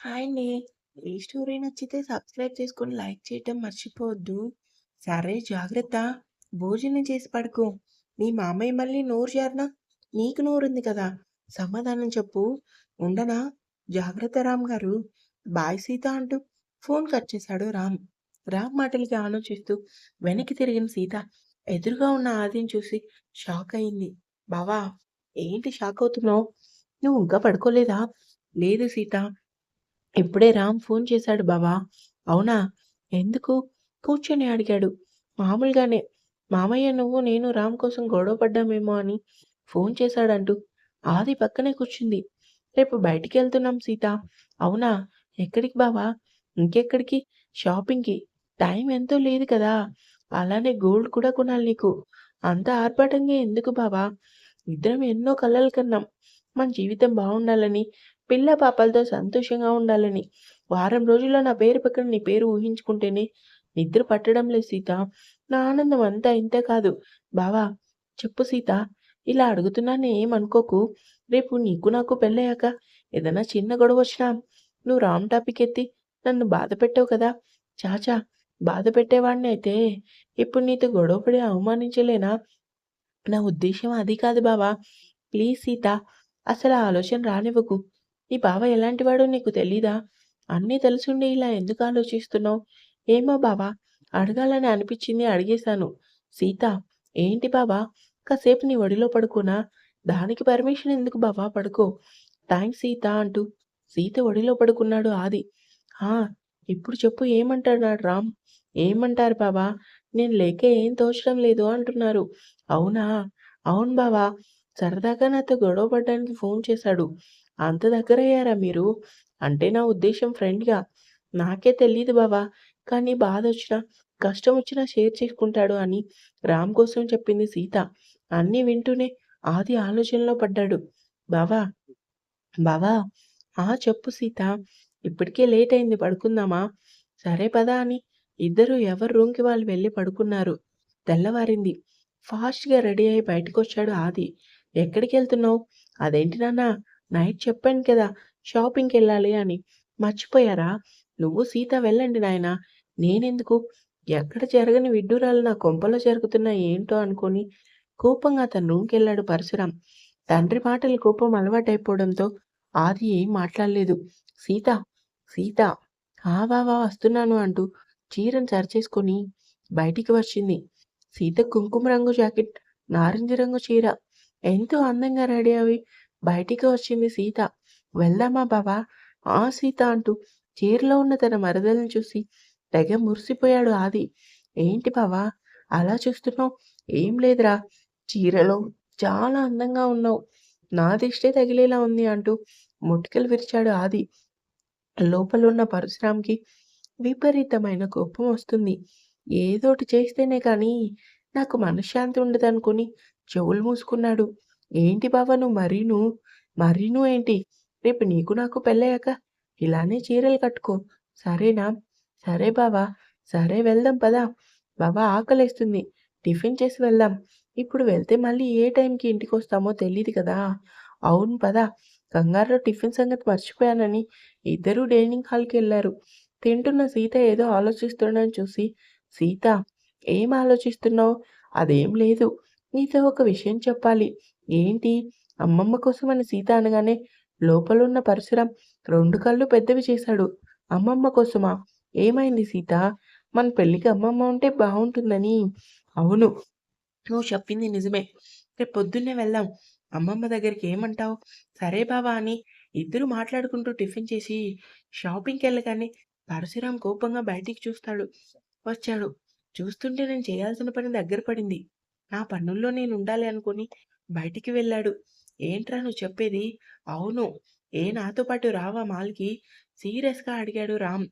Hi అండి. ఈ story నచ్చితే సబ్స్క్రైబ్ చేసుకొని లైక్ చేయటం మర్చిపోవద్దు. సరే జాగ్రత్త. భోజనం చేసి పడుకో. మీ మామయ్య మళ్ళీ నోరు జారినా నీకు నోరుంది కదా! సమాధానం చెప్పు. ఉండనా? జాగ్రత్త రామ్ గారు. బాయ్ సీత అంటూ ఫోన్ కట్ చేశాడు రామ్. రామ్ మాటలకి ఆలోచిస్తూ వెనక్కి తిరిగిన సీత ఎదురుగా ఉన్న ఆదిని చూసి షాక్ అయింది. బావా ఏంటి షాక్ అవుతున్నావు? నువ్వు ఇంకా పడుకోలేదా? లేదు సీత. ఇప్పుడే రామ్ ఫోన్ చేశాడు బావా. అవునా? ఎందుకు? కూర్చొని అడిగాడు. మామూలుగానే. మామయ్య నువ్వు నేను రామ్ కోసం గొడవ పడ్డామేమో అని ఫోన్ చేశాడంటూ ఆది పక్కనే కూర్చుంది. రేపు బయటికి వెళ్తున్నాం సీత. అవునా? ఎక్కడికి బావా? ఇంకెక్కడికి? షాపింగ్‌కి. టైం ఎంతో లేదు కదా! అలానే గోల్డ్ కూడా కొనాలి నీకు. అంత ఆర్భాటంగా ఎందుకు బావా? ఇద్దరం ఎన్నో కలలు కన్నాం. మన జీవితం బాగుండాలని పిల్ల పాపలతో సంతోషంగా ఉండాలని. వారం రోజుల్లో నా పేరు పక్కన నీ పేరు ఊహించుకుంటేనే నిద్ర పట్టడం లేదు సీత. నా ఆనందం అంతా ఇంతే కాదు. బావా చెప్పు సీత. ఇలా అడుగుతున్నానే ఏమనుకోకు. రేపు నీకు నాకు పెళ్ళయ్యాక ఏదైనా చిన్న గొడవ వచ్చినా నువ్వు రామ్ టాపిక్ ఎత్తి నన్ను బాధ పెట్టావు కదా! చాచా బాధ పెట్టేవాడిని అయితే ఇప్పుడు నీతో గొడవపడి అవమానించలేనా? నా ఉద్దేశం అది కాదు బావా. ప్లీజ్ సీత. అసలు ఆలోచన రానివ్వకు. నీ బావ ఎలాంటివాడో నీకు తెలీదా? అన్నీ తెలిసుండి ఇలా ఎందుకు ఆలోచిస్తున్నావు? ఏమో బావా! అడగాలని అనిపించింది అడిగేశాను. సీత. ఏంటి బావా? కాసేపు నీ ఒడిలో పడుకోనా? దానికి పర్మిషన్ ఎందుకు బావా పడుకో. థ్యాంక్స్ సీత అంటూ సీత ఒడిలో పడుకున్నాడు ఆది. ఆ! ఇప్పుడు చెప్పు ఏమంటున్నాడు రామ్? ఏమంటారు బావా? నేను లేక ఏం తోచడం లేదు అంటున్నారు. అవునా? అవును బావా! సరదాగా నాతో గొడవ పడడానికి ఫోన్ చేశాడు. అంత దగ్గరయ్యారా మీరు? అంటే నా ఉద్దేశం ఫ్రెండ్‌గా. నాకే తెలియదు బావా! కానీ బాధ వచ్చిన కష్టం వచ్చినా షేర్ చేసుకుంటాడు అని రామ్ కోసం చెప్పింది సీత. అన్నీ వింటూనే ఆది ఆలోచనలో పడ్డాడు. బావా! బావా! ఆ! చెప్పు సీత. ఇప్పటికే లేట్ అయింది పడుకుందామా? సరే పదా అని ఇద్దరూ ఎవరి రూమ్‌కి వాళ్ళు వెళ్ళి పడుకున్నారు. తెల్లవారింది. ఫాస్ట్‌గా రెడీ అయ్యి బయటకొచ్చాడు ఆది. ఎక్కడికెళ్తున్నావు? అదేంటి నాన్న నైట్ చెప్పాను కదా! షాపింగ్కి వెళ్ళాలి అని. మర్చిపోయారా? నువ్వు సీత వెళ్ళండి నాయనా. నేనెందుకు? ఎక్కడ జరగని విడ్డూరాలు నా కొంపలో జరుగుతున్నాయి ఏంటో అనుకుని కోపంగా తన రూమ్‌కెళ్ళాడు పరశురాం. తండ్రి మాటలు కోపం అలవాటైపోవడంతో ఆది ఏం మాట్లాడలేదు. సీత, సీత ఆ వస్తున్నాను అంటూ చీరను సరిచేసుకొని బయటికి వచ్చింది. సీత కుంకుమ రంగు జాకెట్, నారింజ రంగు చీర. ఎంతో అందంగా రెడీ అవి బయటికి వచ్చింది సీత. వెళ్దామా బావా? ఆ సీత అంటూ చీరలో ఉన్న తన మరదలను చూసి తెగ మురిసిపోయాడు ఆది. ఏంటి బావా? అలా చూస్తున్నావు? ఏం లేదురా. చీరలో చాలా అందంగా ఉన్నావు. నా దిష్టే తగిలేలా ఉంది అంటూ ముటికలు విరిచాడు ఆది. లోపలున్న పరశురామ్కి విపరీతమైన కోపం వస్తుంది. ఏదోటి చేస్తేనే కానీ నాకు మనశ్శాంతి ఉండదనుకుని చెవులు మూసుకున్నాడు. ఏంటి బావ నువ్వు మరీను? మరీను ఏంటి? రేపు నీకు నాకు పెళ్ళయ్యాక ఇలానే చీరలు కట్టుకో. సరేనా? సరే బావా! సరే వెళ్దాం పదా బావ ఆకలేస్తుంది. టిఫిన్ చేసి వెళ్దాం. ఇప్పుడు వెళ్తే మళ్ళీ ఏ టైంకి ఇంటికి వస్తామో తెలియదు కదా! అవును పదా కంగారులో టిఫిన్ సంగతి మర్చిపోయానని ఇద్దరూ డైనింగ్ హాల్కి వెళ్ళారు తింటున్న సీత ఏదో ఆలోచిస్తున్నాను చూసి సీత ఏం ఆలోచిస్తున్నావు? అదేం లేదు. నీతో ఒక విషయం చెప్పాలి. ఏంటి? అమ్మమ్మ కోసం అని సీత అనగానే లోపలున్న పరశురాం రెండు కళ్ళు పెద్దవి చేశాడు. అమ్మమ్మ కోసమా? ఏమైంది సీత? మన పెళ్ళికి అమ్మమ్మ ఉంటే బాగుంటుందని అవును. నువ్వు చెప్పింది నిజమే. రేపు పొద్దున్నే వెళ్దాం. అమ్మమ్మ దగ్గరికి ఏమంటావు? సరే బావా అని ఇద్దరు మాట్లాడుకుంటూ టిఫిన్ చేసి షాపింగ్కి వెళ్ళగానే పరశురాం కోపంగా బయటికి చూస్తాడు. వచ్చాడు. చూస్తుంటే నేను చేయాల్సిన పని దగ్గర పడింది. నా పనుల్లో నేను ఉండాలి అనుకుని బయటికి వెళ్ళాడు. ఏంట్రా నువ్వు చెప్పేది? అవును. ఏ నాతో పాటు రావా మాల్‌కి? సీరియస్‌గా అడిగాడు రామ్.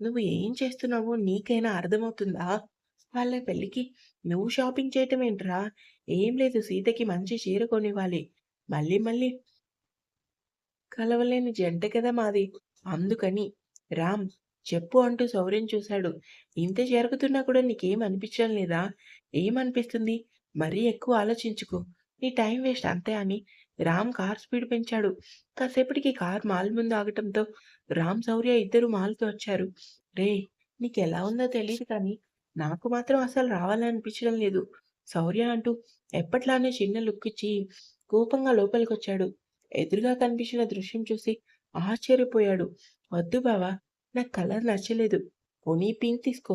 నువ్వు ఏం చేస్తున్నావో నీకైనా అర్థమవుతుందా? వాళ్ళ పెళ్ళికి నువ్వు షాపింగ్ చేయటం ఏంట్రా? ఏం లేదు సీతకి మంచి చీర కొనివ్వాలి. మళ్ళీ మళ్ళీ కలవలేని జంట కదా మాది. అందుకని. రామ్ చెప్పు అంటూ శౌర్యం చూశాడు. ఇంత జరుగుతున్నా కూడా నీకేం అనిపించడం లేదా? ఏమనిపిస్తుంది? మరీ ఎక్కువ ఆలోచించుకో నీ టైం వేస్ట్ అంతే అని రామ్ కార్ స్పీడ్ పెంచాడు. కాసేపటికి కార్ మాల్ ముందు ఆగటంతో రామ్, శౌర్య ఇద్దరు మాల్‌కి వచ్చారు. రేయ్! నీకెలా ఉందో తెలియదు కానీ, నాకు మాత్రం అసలు రావాలనిపించడం లేదు. శౌర్య అంటూ ఎప్పట్లానే చిన్న లుక్ ఇచ్చి కోపంగా లోపలికొచ్చాడు. ఎదురుగా కనిపించిన దృశ్యం చూసి ఆశ్చర్యపోయాడు. వద్దు బావా నాకు కలర్ నచ్చలేదు. పోనీ పింక్ తీసుకో.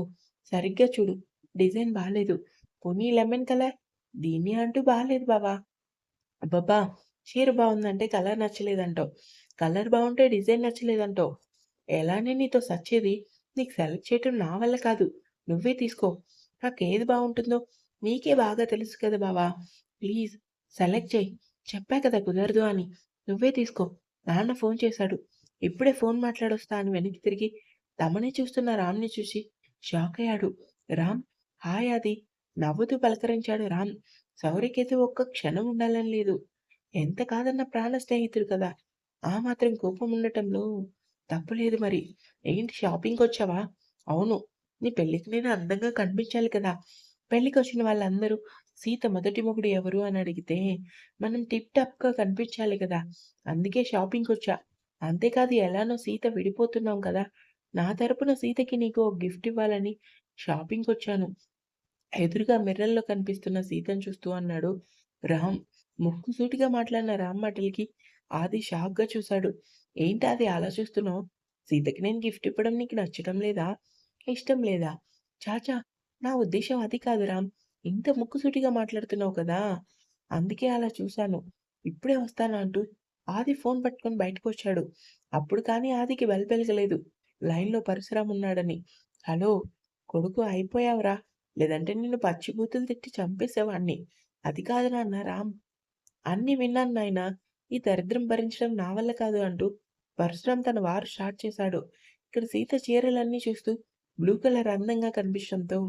సరిగ్గా చూడు. డిజైన్ బాగాలేదు పోనీ లెమన్ కలర్. దీన్ని అంటూ బాగాలేదు బాబా అబ్బబ్బా! చీర బాగుందంటే కలర్ నచ్చలేదంటావు. కలర్ బాగుంటే డిజైన్ నచ్చలేదంటావు. ఎలానే నీతో సచ్చేది? నీకు సెలెక్ట్ చేయటం నా వల్ల కాదు. నువ్వే తీసుకో. నాకు ఏది బాగుంటుందో నీకే బాగా తెలుసు కదా బావా! ప్లీజ్ సెలెక్ట్ చేయి చెప్పా కదా కుదరదు అని. నువ్వే తీసుకో. నాన్న ఫోన్ చేశాడు. ఇప్పుడే ఫోన్ మాట్లాడొస్తా అని వెనక్కి తిరిగి తమనే చూస్తున్న రామ్‌ని చూసి షాక్ అయ్యాడు రామ్ హాయ్ అది నవ్వుతూ పలకరించాడు రామ్. శౌర్యకైతే ఒక్క క్షణం ఉండాలని లేదు. ఎంత కాదన్న ప్రాణ స్నేహితుడు కదా! ఆ మాత్రం కోపం ఉండటంలో తప్పు లేదు మరి. ఏంటి షాపింగ్‌కొచ్చావా? అవును. నీ పెళ్ళికి నేను అందంగా కనిపించాలి కదా! పెళ్ళికొచ్చిన వాళ్ళందరూ సీత మొదటి మొగుడు ఎవరు అని అడిగితే మనం టిప్ టాప్‌గా కనిపించాలి కదా! అందుకే షాపింగ్కి వచ్చా అంతేకాదు ఎలానో సీత విడిపోతున్నాం కదా! నా తరపున సీతకి నీకు ఓ గిఫ్ట్ ఇవ్వాలని షాపింగ్‌కొచ్చాను. ఎదురుగా మిర్రర్‌లో కనిపిస్తున్న సీతను చూస్తూ అన్నాడు రామ్. ముక్కుసూటిగా మాట్లాడిన రామ్ మాటలకి ఆది షాక్‌గా చూశాడు. ఏంటి అది అలా చూస్తున్నావు? సీతకి నేను గిఫ్ట్ ఇవ్వడం నీకు నచ్చడం లేదా? ఇష్టం లేదా? చాచా నా ఉద్దేశం అది కాదు రామ్. ఇంత ముక్కుసూటిగా మాట్లాడుతున్నావు కదా! అందుకే అలా చూశాను. ఇప్పుడే వస్తాను అంటూ ఆది ఫోన్ పట్టుకొని బయటకు వచ్చాడు అప్పుడు కానీ ఆదికి బెల్ లైన్‌లో పరశురామ్ ఉన్నాడని. హలో! కొడుకు అయిపోయావురా! లేదంటే నిన్ను పచ్చిబూతులు తిట్టి చంపేసేవాణ్ణి అది కాదు నాన్న రామ్. అన్నీ విన్నాను నాయనా. ఈ దరిద్రం భరించడం నా వల్ల కాదు అంటూ పరశురామ్ తన వారు స్టార్ట్ చేశాడు. ఇక్కడ సీత చీరలన్నీ చూస్తూ బ్లూ కలర్ అందంగా కనిపించడంతో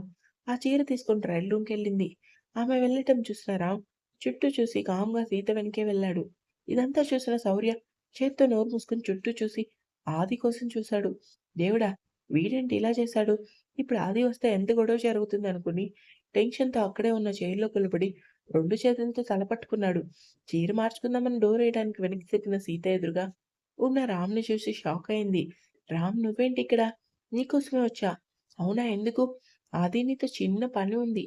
ఆ చీర తీసుకుని రైల్ రూమ్కి వెళ్ళింది ఆమె వెళ్ళటం చూసిన రామ్ చుట్టూ చూసి కామ్‌గా సీత వెనకే వెళ్ళాడు. ఇదంతా చూసిన శౌర్య చేత్తో నోరు మూసుకుని చుట్టూ చూసి ఆది కోసం చూశాడు. దేవుడా! వీడేంటి ఇలా చేశాడు? ఇప్పుడు ఆది వస్తే ఎంత గొడవ జరుగుతుందనుకుని టెన్షన్‌తో అక్కడే ఉన్న చైర్‌లో కూలబడి రెండు చేతులతో తల పట్టుకున్నాడు. చీర మార్చుకుందామని డోర్ వేయడానికి వెనక్కి తిరిగిన సీత ఎదురుగా ఉన్న రామ్‌ని చూసి షాక్ అయింది. రామ్ నువ్వేంటి ఇక్కడ? నీకోసమే వచ్చా. అవునా ఎందుకు? ఆది నీతో చిన్న పని ఉంది.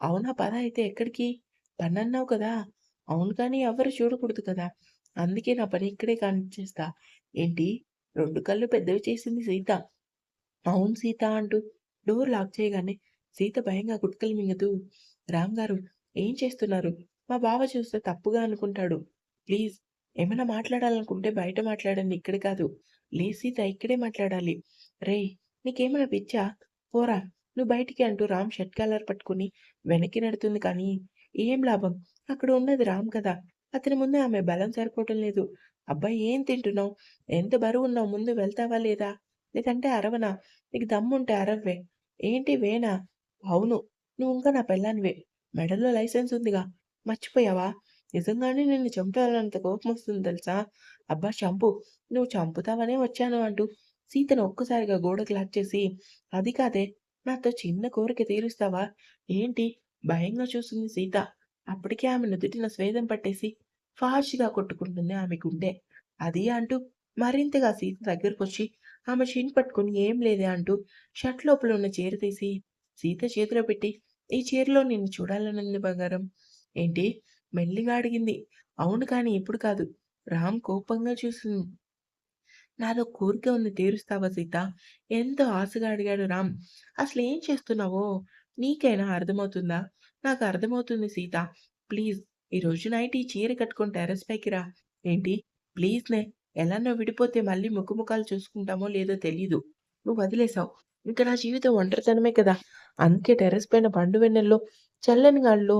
అవునా పద అయితే ఎక్కడికి? పని అన్నావు కదా! అవును కానీ ఎవరు చూడకూడదు కదా! అందుకే నా పని ఇక్కడే కనిపించేస్తా ఏంటి? రెండు కళ్ళు పెద్దవి చేసింది సీత. అవును సీత అంటూ డోర్ లాక్ చేయగానే సీత భయంగా గుట్కలు మింగుతూ రామ్ గారు ఏం చేస్తున్నారు? మా బావ చూస్తే తప్పుగా అనుకుంటాడు. ప్లీజ్ ఏమైనా మాట్లాడాలనుకుంటే బయట మాట్లాడండి ఇక్కడ కాదు. లే సీత ఇక్కడే మాట్లాడాలి. రేయ్! నీకేమైనా పిచ్చా? పోరా! నువ్వు బయటికి అంటూ రామ్ షర్ట్ కాలర్ పట్టుకుని వెనక్కి నడుతుంది కానీ ఏం లాభం? అక్కడ ఉన్నది రామ్ కదా! అతని ముందు ఆమె బలం సరిపోవటం లేదు. అబ్బాయి ఏం తింటున్నావు? ఎంత బరువున్నావు ముందు వెళ్తావా లేదా? లేదంటే అరవనా? నీకు దమ్ముంటే అరవ్వే. ఏంటి వేనా? అవును. నువ్వు ఇంకా నా పెళ్ళానివే. మెడల్లో లైసెన్స్ ఉందిగా. మర్చిపోయావా? నిజంగానే నిన్ను కోపం వస్తుంది తెలుసా? అబ్బా! చంపు. నువ్వు చంపుతావనే వచ్చాను అంటూ సీతను ఒక్కసారిగా గోడకి లాక్చేసి అది కాదే నాతో చిన్న కోరిక తీరుస్తావా? ఏంటి? భయంగా చూస్తుంది సీత. అప్పటికే ఆమె నుదుటిన స్వేదం పట్టేసి ఫాష్గా కొట్టుకుంటుంది ఆమె గుండె. అది అంటూ మరింతగా సీత దగ్గరకొచ్చి ఆమె చెయ్యి పట్టుకుని ఏం లేదే అంటూ షర్ట్ లోపల ఉన్న చీర తీసి సీత చేతిలో పెట్టి ఈ చీరలో నిన్ను చూడాలనంది బంగారం. ఏంటి? మెల్లిగా అడిగింది. అవును కానీ ఇప్పుడు కాదు. రామ్ కోపంగా చూసింది. నాదో కోరిక ఉంది తీరుస్తావా సీత? ఎంతో ఆశగా అడిగాడు రామ్. అసలు ఏం చేస్తున్నావో నీకైనా అర్థమవుతుందా? నాకు అర్థమవుతుంది సీత. ప్లీజ్ ఈరోజు నైట్ ఈ చీర కట్టుకొని టెర్రస్ పైకి రా. ఏంటి? ప్లీజ్‌నే ఎలానో విడిపోతే మళ్ళీ ముఖముఖాలు చూసుకుంటామో లేదో తెలీదు. నువ్వు వదిలేసావు. ఇంకా నా జీవితం ఒంటరితనమే కదా! అందుకే టెర్రస్ పైన పండు వెన్నెల్లో చల్లని గాల్లో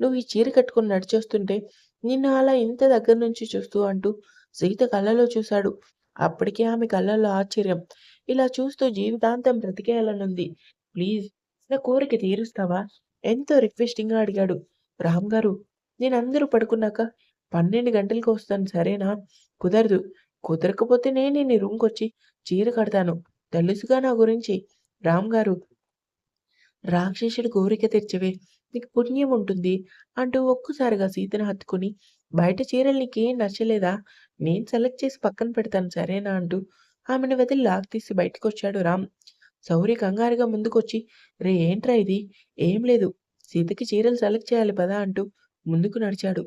నువ్వు ఈ చీర కట్టుకొని నడిచేస్తుంటే నిన్ను అలా ఇంత దగ్గర నుంచి చూస్తూ అంటూ సీత కళ్ళలో చూశాడు. అప్పటికే ఆమె కళ్ళల్లో ఆశ్చర్యం. ఇలా చూస్తూ జీవితాంతం బ్రతికేయాలనుంది. ప్లీజ్ నా కోరిక తీరుస్తావా? ఎంతో రిక్వెస్టింగ్‌గా అడిగాడు. రామ్ గారు నేనందరూ పడుకున్నాక 12 గంటలకు వస్తాను సరేనా? కుదరదు. కుదరకపోతే నేనే నీ రూమ్‌కొచ్చి చీర కడతాను. తెలుసుగా నా గురించి. రామ్ గారు రాక్షసుడి కోరిక తెచ్చవే నీకు పుణ్యం ఉంటుంది. అంటూ ఒక్కసారిగా సీతను హత్తుకుని బయట చీరలు నీకేం నచ్చలేదా? నేను సెలెక్ట్ చేసి పక్కన పెడతాను సరేనా? అంటూ ఆమెను వదిలి లాక్ తీసి బయటకొచ్చాడు రామ్. శౌర్య కంగారుగా ముందుకొచ్చి రే ఏంట్రా ఇది? ఏం లేదు. సీతకి చీరలు సెలెక్ట్ చేయాలి పదా అంటూ ముందుకు నడిచాడు.